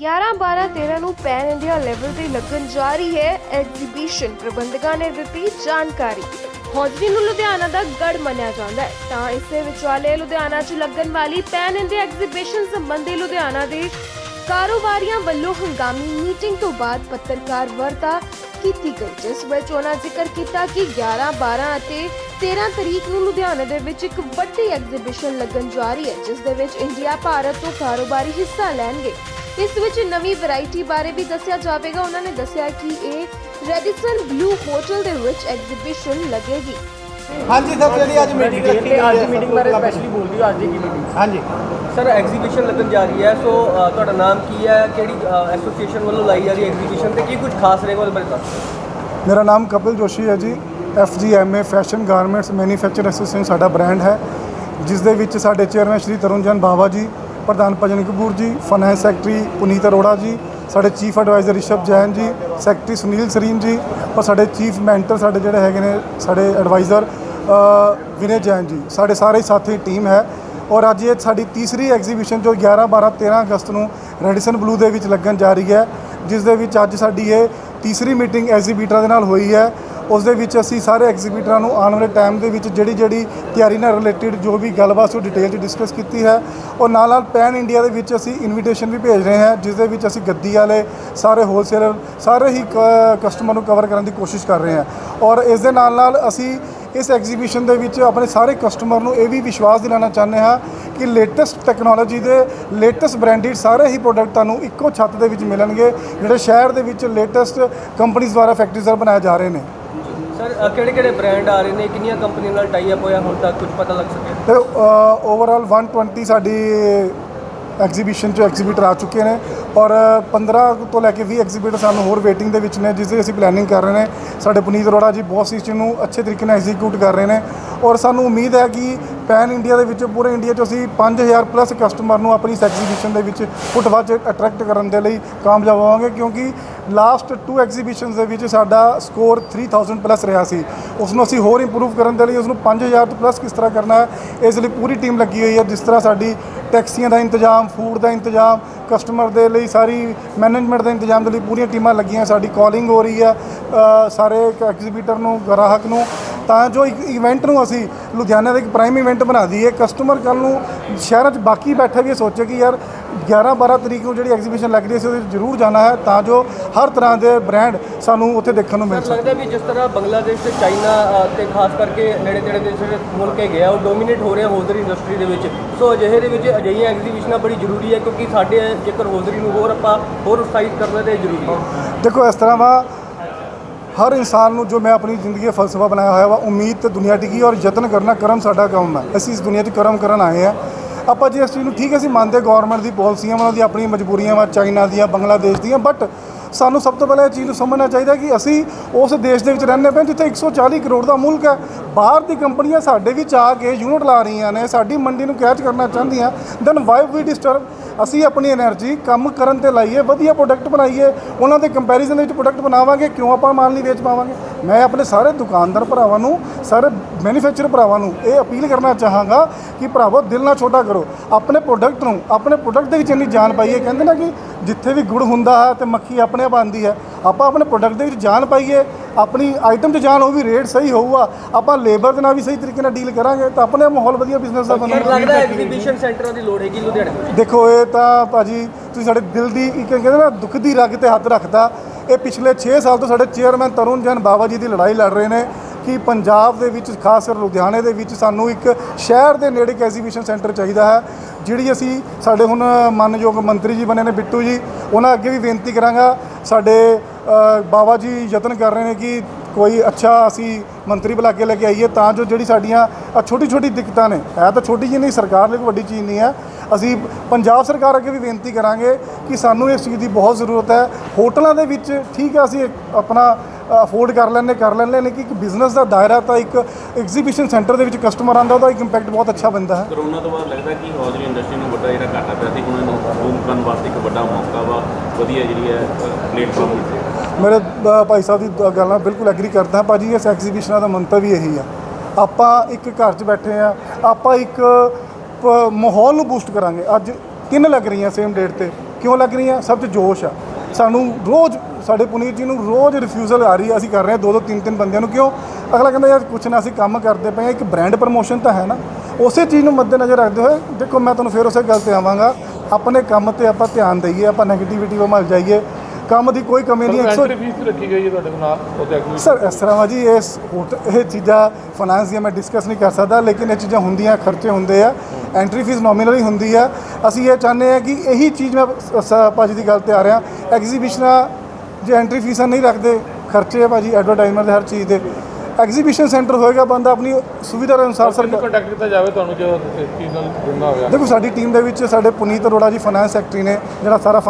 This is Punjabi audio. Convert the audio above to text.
11 12 13 ਨੂੰ ਪੈਨ ਇੰਡੀਆ ਲੈਵਲ ਤੇ ਲੱਗਣ ਜਾ ਰਹੀ ਹੈ। ਐਗਜ਼ੀਬਿਸ਼ਨ ਪ੍ਰਬੰਧਕਾਂ ਨੇ ਦਿੱਤੀ ਜਾਣਕਾਰੀ। ਹੌਜ਼ਰੀ ਨੂੰ ਲੁਧਿਆਣਾ ਦਾ ਗੜ ਮੰਨਿਆ ਜਾਂਦਾ ਹੈ। ਤਾਂ ਇਸੇ ਵਿਚਾਲੇ ਲੁਧਿਆਣਾ 'ਚ ਲੱਗਣ ਵਾਲੀ ਪੈਨ ਇੰਡੀਆ ਐਗਜ਼ੀਬਿਸ਼ਨ ਸੰਬੰਧੀ ਲੁਧਿਆਣਾ ਦੇ ਕਾਰੋਬਾਰੀਆਂ ਵੱਲੋਂ ਹੰਗਾਮੀ ਮੀਟਿੰਗ ਤੋਂ ਬਾਅਦ ਪੱਤਰਕਾਰ ਵਰਤਾ ਕੀਤੀ ਗਈ, ਜਿਸ ਵਿੱਚ ਉਹਨਾਂ ਜ਼ਿਕਰ ਕੀਤਾ ਕਿ 11 12 ਅਤੇ 13 ਤਰੀਕ ਨੂੰ ਲੁਧਿਆਣਾ ਦੇ ਵਿੱਚ ਇੱਕ ਵੱਡੀ ਐਗਜ਼ੀਬਿਸ਼ਨ ਲੱਗਣ ਜਾ ਰਹੀ ਹੈ, ਜਿਸ ਦੇ ਵਿੱਚ ਇੰਡੀਆ ਭਾਰਤ ਤੋਂ ਕਾਰੋਬਾਰੀ ਹਿੱਸਾ ਲੈਣਗੇ। ਇਸ ਵਿੱਚ ਨਵੀਂ ਵੈਰਾਈਟੀ ਬਾਰੇ ਵੀ ਦੱਸਿਆ ਜਾਵੇਗਾ। ਉਹਨਾਂ ਨੇ ਦੱਸਿਆ ਕਿ ਇਹ ਰੈਡੀਸਨ ਬਲੂ ਹੋਟਲ ਦੇ ਵਿੱਚ ਐਗਜ਼ੀਬਿਸ਼ਨ ਲੱਗੇਗੀ। ਹਾਂਜੀ ਸਰ ਜਿਹੜੀ ਅੱਜ ਮੀਟਿੰਗ ਰੱਖੀ ਗਈ ਅੱਜ ਹੈ ਦੀ ਮੀਟਿੰਗ ਬਾਰੇ ਸਪੈਸ਼ਲੀ ਬੋਲ ਰਹੀ ਅੱਜ ਦੀ ਕੀ ਮੀਟਿੰਗ ਹਾਂਜੀ। ਸਰ ਐਗਜ਼ੀਬਿਸ਼ਨ ਲੱਗਣ ਜਾ ਰਹੀ ਹੈ ਸੋ ਅ, ਤੁਹਾਡਾ ਨਾਮ ਕੀ ਹੈ? ਕਿਹੜੀ ਐਸੋਸੀਏਸ਼ਨ ਵੱਲੋਂ ਲਾਈ ਜਾ ਰਹੀ ਐਗਜ਼ੀਬਿਸ਼ਨ ਤੇ? ਕੀ ਕੁਝ ਖਾਸ ਰਹੇਗਾ ਉਹਦੇ ਬਾਰੇ ਦੱਸੋ। ਮੇਰਾ ਨਾਮ ਕਪਿਲ ਜੋਸ਼ੀ ਹੈ ji FGMA fashion garments manufacture association ਸਾਡਾ ਬ੍ਰਾਂਡ ਹੈ ਜਿਸ ਦੇ ਵਿੱਚ ਸਾਡੇ ਚੇਅਰਮੈਨ ਸ਼੍ਰੀ ਤਰੁਣਜਨ ਬਾਵਾ ਜੀ ਪ੍ਰਧਾਨ ਭਜਨ ਕਪੂਰ ਜੀ ਫਾਈਨੈਂਸ ਸੈਕਟਰੀ ਪੁਨੀਤ ਅਰੋੜਾ ਜੀ, ਸਾਡੇ ਚੀਫ ਐਡਵਾਈਜ਼ਰ ਰਿਸ਼ਭ ਜੈਨ ਜੀ ਸੈਕਟਰੀ ਸੁਨੀਲ ਸਰੀਨ ਜੀ, ਔਰ ਸਾਡੇ ਚੀਫ ਮੈਂਟਰ ਸਾਡੇ ਜਿਹੜੇ ਹੈਗੇ ਨੇ, ਸਾਡੇ ਐਡਵਾਈਜ਼ਰ ਵਿਨੇ ਜੈਨ ਜੀ। ਸਾਡੇ ਸਾਰੇ ਸਾਥੀ ਟੀਮ ਹੈ। ਔਰ ਅੱਜ ਇਹ ਸਾਡੀ ਤੀਸਰੀ ਐਗਜ਼ੀਬਿਸ਼ਨ ਜੋ 11 12 13 ਅਗਸਤ ਨੂੰ ਰੈਡੀਸਨ ਬਲੂ ਦੇ ਵਿੱਚ ਲੱਗਣ ਜਾ ਰਹੀ ਹੈ, ਜਿਸ ਦੇ ਵਿੱਚ ਅੱਜ ਸਾਡੀ ਇਹ ਤੀਸਰੀ ਮੀਟਿੰਗ ਐਗਜ਼ੀਬਿਟਰਾਂ ਦੇ ਨਾਲ ਹੋਈ ਹੈ। ਉਸ ਦੇ ਵਿੱਚ ਅਸੀਂ ਸਾਰੇ ਐਗਜ਼ੀਬਿਟਰਾਂ ਨੂੰ ਆਉਣ ਵਾਲੇ ਟਾਈਮ ਦੇ ਵਿੱਚ ਜਿਹੜੀ ਜਿਹੜੀ ਤਿਆਰੀ ਨਾਲ ਰਿਲੇਟਡ ਜੋ ਵੀ ਗੱਲਬਾਤ ਉਹ ਡਿਟੇਲ 'ਚ ਡਿਸਕਸ ਕੀਤੀ ਹੈ। ਔਰ ਨਾਲ ਨਾਲ ਪੈਨ ਇੰਡੀਆ ਦੇ ਵਿੱਚ ਅਸੀਂ ਇਨਵੀਟੇਸ਼ਨ ਵੀ ਭੇਜ ਰਹੇ ਹਾਂ ਜਿਸ ਦੇ ਵਿੱਚ ਅਸੀਂ ਗੱਦੀ ਵਾਲੇ, ਸਾਰੇ ਹੋਲਸੇਲਰ ਸਾਰੇ ਹੀ ਕਸਟਮਰ ਨੂੰ ਕਵਰ ਕਰਨ ਦੀ ਕੋਸ਼ਿਸ਼ ਕਰ ਰਹੇ ਹਾਂ। ਔਰ ਇਸ ਦੇ ਨਾਲ ਨਾਲ ਅਸੀਂ ਇਸ ਐਗਜ਼ੀਬਿਸ਼ਨ ਦੇ ਵਿੱਚ ਆਪਣੇ ਸਾਰੇ ਕਸਟਮਰ ਨੂੰ ਇਹ ਵੀ ਵਿਸ਼ਵਾਸ ਦਿਲਾਉਣਾ ਚਾਹੁੰਦੇ ਹਾਂ ਕਿ ਲੇਟੈਸਟ ਟੈਕਨੋਲੋਜੀ ਦੇ ਲੇਟੈਸਟ ਬ੍ਰਾਂਡਡ ਸਾਰੇ ਹੀ ਪ੍ਰੋਡਕਟ ਤੁਹਾਨੂੰ ਇੱਕੋ ਛੱਤ ਦੇ ਵਿੱਚ ਮਿਲਣਗੇ, ਜਿਹੜੇ ਸ਼ਹਿਰ ਦੇ ਵਿੱਚ ਲੇਟੈਸਟ ਕੰਪਨੀਆਂ ਦੁਆਰਾ ਫੈਕਟਰੀਜ਼ ਦੁਆਰਾ ਬਣਾਏ ਜਾ ਰਹੇ ਨੇ। ਸਰ ਕਿਹੜੇ ਕਿਹੜੇ ਬ੍ਰਾਂਡ ਆ ਰਹੇ ਨੇ? ਕਿੰਨੀਆਂ ਕੰਪਨੀਆਂ ਨਾਲ ਟਾਈ ਅਪ ਹੋਇਆ? ਹੁਣ ਤੱਕ ਕੁਝ ਪਤਾ ਲੱਗ ਸਕੇ ਤੇ ਓਵਰਆਲ 120 ਸਾਡੀ ਐਗਜ਼ੀਬਿਸ਼ਨ 'ਚ ਐਗਜ਼ੀਬਿਟਰ ਆ ਚੁੱਕੇ ਨੇ ਔਰ 15 ਤੋਂ ਲੈ ਕੇ 20 ਐਗਜ਼ੀਬਿਟਰ ਸਾਨੂੰ ਹੋਰ ਵੇਟਿੰਗ ਦੇ ਵਿੱਚ ਨੇ, ਜਿਸ ਦੀ ਅਸੀਂ ਪਲੈਨਿੰਗ ਕਰ ਰਹੇ ਨੇ। ਸਾਡੇ ਪੁਨੀਤ ਅਰੋੜਾ ਜੀ ਬਹੁਤ ਇਸ ਚੀਜ਼ ਨੂੰ ਅੱਛੇ ਤਰੀਕੇ ਨਾਲ ਐਗਜ਼ੀਕਿਊਟ ਕਰ ਰਹੇ ਨੇ ਔਰ ਸਾਨੂੰ ਉਮੀਦ ਹੈ ਕਿ ਪੈਨ ਇੰਡੀਆ ਦੇ ਵਿੱਚ, ਪੂਰੇ ਇੰਡੀਆ 'ਚ ਅਸੀਂ 5000 ਪਲੱਸ ਕਸਟਮਰ ਨੂੰ ਆਪਣੀ ਇਸ ਐਗਜ਼ੀਬਿਸ਼ਨ ਦੇ ਵਿੱਚ ਫੁੱਟਬਾਲ 'ਚ ਅਟਰੈਕਟ ਕਰਨ ਦੇ ਲਈ ਕਾਮਯਾਬ ਹੋਵਾਂਗੇ, ਕਿਉਂਕਿ ਲਾਸਟ ਟੂ ਐਗਜ਼ੀਬਿਸ਼ਨਸ ਦੇ ਵਿੱਚ ਸਾਡਾ ਸਕੋਰ 3000 ਪਲੱਸ ਰਿਹਾ ਸੀ। ਉਸ ਨੂੰ ਅਸੀਂ ਹੋਰ ਇੰਪਰੂਵ ਕਰਨ ਦੇ ਲਈ ਉਸ ਨੂੰ 5000 ਤੋਂ ਪਲੱਸ ਕਿਸ ਤਰ੍ਹਾਂ ਕਰਨਾ ਹੈ ਇਸ ਲਈ ਪੂਰੀ ਟੀਮ ਲੱਗੀ ਹੋਈ ਹੈ ਜਿਸ ਤਰ੍ਹਾਂ ਸਾਡੀ ਟੈਕਸੀਆਂ ਦਾ ਇੰਤਜ਼ਾਮ ਫੂਡ ਦਾ ਇੰਤਜ਼ਾਮ ਕਸਟਮਰ ਦੇ ਲਈ ਸਾਰੀ ਮੈਨੇਜਮੈਂਟ ਦਾ ਇੰਤਜ਼ਾਮ ਦੇ ਲਈ ਪੂਰੀਆਂ ਟੀਮਾਂ ਲੱਗੀਆਂ ਸਾਡੀ ਕਾਲਿੰਗ ਹੋ ਰਹੀ ਹੈ ਅ, ਸਾਰੇ ਐਗਜ਼ੀਬਿਟਰ ਨੂੰ ਗ੍ਰਾਹਕ ਨੂੰ। ਤਾਂ ਜੋ ਇੱਕ ਇਵੈਂਟ ਨੂੰ ਅਸੀਂ ਲੁਧਿਆਣਾ ਦਾ ਇੱਕ ਪ੍ਰਾਈਮ ਇਵੈਂਟ ਬਣਾ ਦਈਏ ਕਸਟਮਰ ਕੱਲ ਨੂੰ ਸ਼ਹਿਰਾਂ 'ਚ ਬਾਕੀ ਬੈਠੇ ਵੀ ਇਹ ਸੋਚੇ ਕਿ ਯਾਰ 11 12 ਤਰੀਕ ਨੂੰ ਜਿਹੜੀ ਐਗਜ਼ੀਬਿਸ਼ਨ ਲੱਗ ਰਹੀ ਅਸੀਂ ਉਹਦੇ ਵਿੱਚ ਜ਼ਰੂਰ ਜਾਣਾ ਹੈ ਤਾਂ ਜੋ ਹਰ ਤਰ੍ਹਾਂ ਦੇ ਬ੍ਰਾਂਡ ਸਾਨੂੰ ਉੱਥੇ ਦੇਖਣ ਨੂੰ ਮਿਲ ਸਰ ਸਕਣ। ਲੱਗਦਾ ਵੀ ਜਿਸ ਤਰ੍ਹਾਂ ਬੰਗਲਾਦੇਸ਼ ਤੇ ਚਾਈਨਾ ਅ, ਤੇ ਖਾਸ ਕਰਕੇ ਨੇੜੇ ਤੇੜੇ ਦੇ ਜਿਹੜੇ ਮੁਲਕ ਹੈਗੇ ਆ ਉਹ ਡੋਮੀਨੇਟ ਹੋ ਰਹੇ ਹੋਜ਼ਰੀ ਇੰਡਸਟਰੀ ਦੇ ਵਿੱਚ। ਸੋ ਅਜਿਹੇ ਦੇ ਵਿੱਚ ਅਜਿਹੀਆਂ ਐਗਜ਼ੀਬਿਸ਼ਨਾਂ ਬੜੀ ਜ਼ਰੂਰੀ ਹੈ ਕਿਉਂਕਿ ਸਾਡੇ ਜੇਕਰ ਹੋਜ਼ਰੀ ਨੂੰ ਹੋਰ ਆਪਾਂ ਹੋਰ ਉਤਸ਼ਾਹਿਤ ਕਰਨਾ ਤੇ ਜ਼ਰੂਰੀ ਹੈ। ਦੇਖੋ ਇਸ ਤਰ੍ਹਾਂ ਵਾ ਹਰ ਇਨਸਾਨ ਨੂੰ ਜੋ ਮੈਂ ਆਪਣੀ ਜ਼ਿੰਦਗੀ ਦਾ ਫਲਸਫਾ ਬਣਾਇਆ ਹੋਇਆ ਵਾ ਉਮੀਦ ਤੇ ਦੁਨੀਆ ਟਿਕੀ ਔਰ ਯਤਨ ਕਰਨਾ ਕਰਮ ਸਾਡਾ ਕੰਮ ਹੈ ਅਸੀਂ ਇਸ ਦੁਨੀਆ 'ਚ ਕਰਮ ਕਰਨ ਆਏ ਆ। ਆਪਾਂ ਜੇ ਇਸ ਚੀਜ਼ ਨੂੰ ਠੀਕ ਹੈ, ਅਸੀਂ ਮੰਨਦੇ ਗਵਰਨਮੈਂਟ ਦੀ ਪਾਲਿਸੀਆਂ ਉਹਨਾਂ ਦੀ ਆਪਣੀਆਂ ਮਜਬੂਰੀਆਂ ਵਾ, ਚਾਈਨਾ ਦੀਆਂ, ਬੰਗਲਾਦੇਸ਼ ਦੀਆਂ ਬਟ ਸਾਨੂੰ ਸਭ ਤੋਂ ਪਹਿਲਾਂ ਇਹ ਚੀਜ਼ ਨੂੰ ਸਮਝਣਾ ਚਾਹੀਦਾ ਕਿ ਅਸੀਂ ਉਸ ਦੇਸ਼ ਦੇ ਵਿੱਚ ਰਹਿੰਦੇ ਪਏ ਜਿੱਥੇ 140 ਕਰੋੜ ਦਾ ਮੁਲਕ ਹੈ। ਬਾਹਰ ਦੀ ਕੰਪਨੀਆਂ ਸਾਡੇ ਵਿੱਚ ਆ ਕੇ ਯੂਨਿਟ ਲਾ ਰਹੀਆਂ ਨੇ, ਸਾਡੀ ਮੰਡੀ ਨੂੰ ਕੈਚ ਕਰਨਾ ਚਾਹੁੰਦੀਆਂ। ਦੈਨ ਵਾਈ ਵੀ ਡਿਸਟਰਬ ਅਸੀਂ ਆਪਣੀ એનર્ਜੀ ਕੰਮ ਕਰਨ ਤੇ ਲਾਈਏ, ਵਧੀਆ ਪ੍ਰੋਡਕਟ ਬਣਾਈਏ, ਉਹਨਾਂ ਦੇ ਕੰਪੈਰੀਜ਼ਨ ਵਿੱਚ ਪ੍ਰੋਡਕਟ ਬਣਾਵਾਂਗੇ, ਕਿਉਂ ਆਪਾਂ ਮਾਲ ਨਹੀਂ ਵੇਚ ਪਾਵਾਂਗੇ? ਮੈਂ ਆਪਣੇ ਸਾਰੇ ਦੁਕਾਨਦਾਰ ਭਰਾਵਾਂ ਨੂੰ ਸਾਰੇ ਮੈਨੂਫੈਕਚਰ ਭਰਾਵਾਂ ਨੂੰ ਇਹ ਅਪੀਲ ਕਰਨਾ ਚਾਹਾਂਗਾ ਕਿ ਭਰਾਵੋ ਦਿਲ ਨਾ ਛੋਟਾ ਕਰੋ। ਆਪਣੇ ਪ੍ਰੋਡਕਟ ਨੂੰ ਆਪਣੇ ਪ੍ਰੋਡਕਟ ਦੇ ਵਿੱਚ ਇੰਨੀ ਜਾਨ ਪਾਈਏ ਕਹਿੰਦੇ ਨਾ ਕਿ ਜਿੱਥੇ ਵੀ ਗੁੜ ਹੁੰਦਾ ਹੈ ਤੇ ਮੱਖੀ ਆਪਣੇ ਆਪ ਆਉਂਦੀ ਹੈ। ਆਪਾਂ ਆਪਣੇ ਪ੍ਰੋਡਕਟ ਦੇ ਵਿੱਚ ਜਾਨ ਪਾਈਏ ਆਪਣੀ ਆਈਟਮ 'ਚ ਜਾਨ ਹੋਊਗੀ ਰੇਟ ਸਹੀ ਹੋਊਗਾ। ਆਪਾਂ ਲੇਬਰ ਦੇ ਨਾਲ ਵੀ ਸਹੀ ਤਰੀਕੇ ਨਾਲ ਡੀਲ ਕਰਾਂਗੇ ਤਾਂ ਆਪਣੇ ਮਾਹੌਲ ਵਧੀਆ ਬਿਜ਼ਨਸ ਦਾ ਬਣੂਗਾ। ਲੱਗਦਾ ਐਗਜ਼ੀਬਿਸ਼ਨ ਸੈਂਟਰਾਂ ਦੀ ਲੋੜ ਹੈਗੀ ਲੁਧਿਆਣੇ ਦੇਖੋ ਇਹ ਤਾਂ ਭਾਜੀ ਤੁਸੀਂ ਸਾਡੇ ਦਿਲ ਦੀ ਇੱਕ ਕਹਿੰਦੇ ਨਾ ਦੁੱਖ ਦੀ ਰਗ ਤੇ ਹੱਥ ਰੱਖਦਾ। ਇਹ ਪਿਛਲੇ 6 ਸਾਲ ਤੋਂ ਸਾਡੇ ਚੇਅਰਮੈਨ ਤਰੁਣ ਜਨ ਬਾਬਾ ਜੀ ਦੀ ਲੜਾਈ ਲੜ ਰਹੇ ਨੇ ਕਿ ਪੰਜਾਬ ਦੇ ਵਿੱਚ ਖਾਸ ਕਰ ਲੁਧਿਆਣੇ ਦੇ ਵਿੱਚ ਸਾਨੂੰ ਇੱਕ ਸ਼ਹਿਰ ਦੇ ਨੇੜੇ ਇੱਕ ਐਗਜ਼ੀਬਿਸ਼ਨ ਸੈਂਟਰ ਚਾਹੀਦਾ ਹੈ ਜਿਹੜੀ ਅਸੀਂ ਸਾਡੇ ਹੁਣ ਮਾਨਯੋਗ ਮੰਤਰੀ ਜੀ ਬਣੇ ਨੇ ਬਿੱਟੂ ਜੀ ਉਹਨਾਂ ਅੱਗੇ ਵੀ ਬੇਨਤੀ ਕਰਾਂਗਾ। ਸਾਡੇ ਅ, ਬਾਬਾ ਜੀ ਯਤਨ ਕਰ ਰਹੇ ਨੇ ਕਿ ਕੋਈ ਅੱਛਾ ਅਸੀਂ ਮੰਤਰੀ ਬੁਲਾ ਕੇ ਲੈ ਕੇ ਆਈਏ ਤਾਂ ਜੋ ਜਿਹੜੀ ਸਾਡੀਆਂ ਛੋਟੀ ਛੋਟੀ ਦਿੱਕਤਾਂ ਨੇ ਹੈ ਤਾਂ ਛੋਟੀ ਜਿਹੀ ਨਹੀਂ ਸਰਕਾਰ ਲਈ ਕੋਈ ਵੱਡੀ ਚੀਜ਼ ਨਹੀਂ ਹੈ। ਅਸੀਂ ਪੰਜਾਬ ਸਰਕਾਰ ਅੱਗੇ ਵੀ ਬੇਨਤੀ ਕਰਾਂਗੇ ਕਿ ਸਾਨੂੰ ਇਸ ਚੀਜ਼ ਦੀ ਬਹੁਤ ਜ਼ਰੂਰਤ ਹੈ। ਹੋਟਲਾਂ ਦੇ ਵਿੱਚ ਠੀਕ ਹੈ ਅਸੀਂ ਆਪਣਾ ਅਫੋਰਡ ਕਰ ਲੈਂਦੇ ਕਰ ਲੈਂਦੇ ਨੇ ਕਿ ਇੱਕ ਬਿਜ਼ਨਸ ਦਾ ਦਾਇਰਾ ਤਾਂ ਇੱਕ ਐਗਜ਼ੀਬਿਸ਼ਨ ਸੈਂਟਰ ਦੇ ਵਿੱਚ ਕਸਟਮਰ ਆਉਂਦਾ ਉਹਦਾ ਇੱਕ ਇੰਪੈਕਟ ਬਹੁਤ ਅੱਛਾ ਬਣਦਾ ਹੈ। ਕਰੋਨਾ ਤੋਂ ਬਾਅਦ ਲੱਗਦਾ ਕਿ ਹੌਜ਼ਰੀ ਇੰਡਸਟਰੀ ਨੂੰ ਵੱਡਾ ਜਿਹੜਾ ਘਾਟਾ ਪਿਆ ਸੀ ਹੁਣ ਇਹਨੂੰ ਬੂਮ ਕਰਨ ਵਾਸਤੇ ਇੱਕ ਵੱਡਾ ਮੌਕਾ ਵਾ ਵਧੀਆ ਜਿਹੜੀ ਹੈ ਪਲੇਟਫਾਰਮ ਮਿਲ ਮੇਰੇ ਭਾਈ ਸਾਹਿਬ ਦੀ ਗੱਲ ਨਾਲ ਬਿਲਕੁਲ ਐਗਰੀ ਕਰਦਾ ਹਾਂ ਭਾਜੀ ਇਸ ਐਗਜ਼ੀਬਿਸ਼ਨਾਂ ਦਾ ਮੰਤਵ ਹੀ ਇਹੀ ਆ। ਆਪਾਂ ਇੱਕ ਘਰ 'ਚ ਬੈਠੇ ਆ ਆਪਾਂ ਇੱਕ ਮਾਹੌਲ ਨੂੰ ਬੂਸਟ ਕਰਾਂਗੇ। ਅੱਜ ਤਿੰਨ ਲੱਗ ਰਹੀਆਂ ਸੇਮ ਡੇਟ ਤੇ? ਕਿਉਂ ਲੱਗ ਰਹੀਆਂ? ਸਭ 'ਚ ਜੋਸ਼ ਆ। ਸਾਨੂੰ ਰੋਜ਼ ਸਾਡੇ ਪੁਨੀਤ ਜੀ ਨੂੰ ਰੋਜ਼ ਰਿਫਿਊਜ਼ਲ ਆ ਰਹੀ ਹੈ ਅਸੀਂ ਕਰ ਰਹੇ ਹਾਂ ਦੋ ਦੋ ਤਿੰਨ ਤਿੰਨ ਬੰਦਿਆਂ ਨੂੰ। ਕਿਉਂ? ਅਗਲਾ ਕਹਿੰਦਾ ਯਾਰ ਕੁਛ ਨਾ ਅਸੀਂ ਕੰਮ ਕਰਦੇ ਪਏ ਹਾਂ ਇੱਕ ਬ੍ਰਾਂਡ ਪ੍ਰਮੋਸ਼ਨ ਤਾਂ ਹੈ ਨਾ। ਉਸੇ ਚੀਜ਼ ਨੂੰ ਮੱਦੇਨਜ਼ਰ ਰੱਖਦੇ ਹੋਏ ਦੇਖੋ ਮੈਂ ਤੁਹਾਨੂੰ ਫਿਰ ਉਸੇ ਗੱਲ ਤੇ ਆਵਾਂਗਾ। ਆਪਣੇ ਕੰਮ ਤੇ ਆਪਾਂ ਧਿਆਨ ਦਈਏ ਆਪਾਂ ਨੈਗੇਟਿਵਿਟੀ ਵੱਲ ਮਲ ਜਾਈਏ। ਕੰਮ ਦੀ ਕੋਈ ਕਮੀ ਨਹੀਂ 100 ਐਂਟਰੀ ਫੀਸ ਰੱਖੀ ਗਈ ਹੈ ਤੁਹਾਡੇ ਨਾਲ ਉਹਦੇ ਐਗਜ਼ੀਬਿਸ਼ਨ ਸਰ ਇਸ ਤਰ੍ਹਾਂ ਜੀ ਇਸ ਇਹ ਚੀਜ਼ਾਂ ਫਾਈਨਾਂਸ ਦੀਆਂ ਮੈਂ ਡਿਸਕਸ ਨਹੀਂ ਕਰ ਸਕਦਾ ਲੇਕਿਨ ਇਹ ਚੀਜ਼ਾਂ ਹੁੰਦੀਆਂ ਖਰਚੇ ਹੁੰਦੇ ਆ। ਐਂਟਰੀ ਫੀਸ ਨੋਮੀਨਲੀ ਹੁੰਦੀ ਆ। ਅਸੀਂ ਇਹ ਚਾਹੁੰਦੇ ਆ ਕਿ ਇਹੀ ਚੀਜ਼ ਮੈਂ ਭਾਜੀ ਦੀ ਗੱਲ ਤੇ ਆ ਰਿਹਾ ਐਗਜ਼ੀਬਿਸ਼ਨਾਂ ਜੇ ਐਂਟਰੀ ਫੀਸਾਂ ਨਹੀਂ ਰੱਖਦੇ ਖਰਚੇ ਆ ਭਾਜੀ ਐਡਵਰਟਾਈਜ਼ਮੈਂਟ ਦੇ ਹਰ ਚੀਜ਼ ਦੇ। ਐਗਜ਼ੀਬਿਸ਼ਨ ਸੈਂਟਰ ਹੋਏਗਾ ਬੰਦਾ ਆਪਣੀ ਸੁਵਿਧਾ ਦੇ ਅਨੁਸਾਰ ਸਰਕਾਰ ਕੰਟੈਕਟ ਕੀਤਾ ਜਾਵੇ ਤੁਹਾਨੂੰ ਜੋ ਚੀਜ਼ ਨਾਲ ਜੁੜਨਾ ਹੋਵੇ ਦੇਖੋ ਸਾਡੀ ਟੀਮ ਦੇ ਵਿੱਚ ਸਾਡੇ ਪੁਨੀਤ ਅਰੋੜਾ ਜੀ ਫਾਈਨਾਂਸ ਸੈਕਟਰੀ ਨੇ ਜਿਹੜਾ ਸਾਰਾ